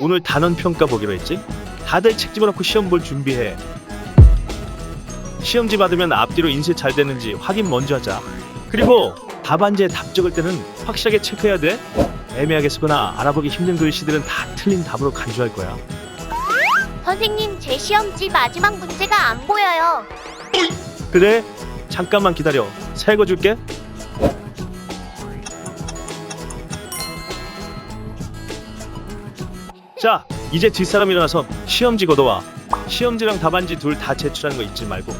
오늘 단원 평가 보기로 했지? 다들 책 집어넣고 시험 볼 준비해. 시험지 받으면 앞뒤로 인쇄 잘 되는지 확인 먼저 하자. 그리고 답안지에 답 적을 때는 확실하게 체크해야 돼. 애매하게 쓰거나 알아보기 힘든 글씨들은 다 틀린 답으로 간주할 거야. 선생님, 제 시험지 마지막 문제가 안 보여요. 그래? 잠깐만 기다려. 새 거 줄게. 자, 이제 뒷사람 일어나서 시험지 걷어와. 시험지랑 답안지 둘 다 제출하는 거 잊지 말고.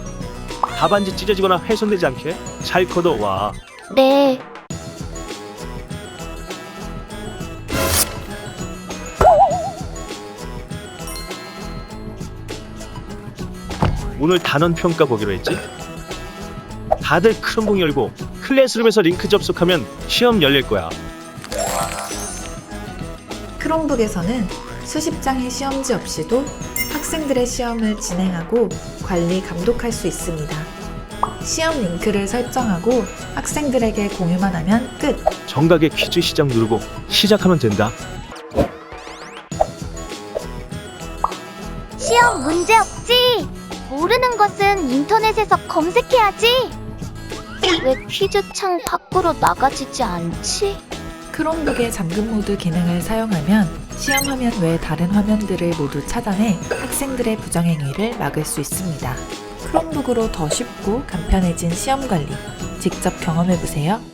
답안지 찢어지거나 훼손되지 않게 잘 걷어와. 네. 오늘 단원 평가 보기로 했지? 다들 크롬북 열고 클래스룸에서 링크 접속하면 시험 열릴 거야. 크롬북에서는 수십 장의 시험지 없이도 학생들의 시험을 진행하고 관리 감독할 수 있습니다. 시험 링크를 설정하고 학생들에게 공유만 하면 끝! 정각의 퀴즈 시작 누르고 시작하면 된다. 시험 문제 없지? 모르는 것은 인터넷에서 검색해야지. 왜 퀴즈창 밖으로 나가지지 않지? 크롬북의 잠금 모드 기능을 사용하면 시험 화면 외 다른 화면들을 모두 차단해 학생들의 부정행위를 막을 수 있습니다. 크롬북으로 더 쉽고 간편해진 시험 관리 직접 경험해 보세요.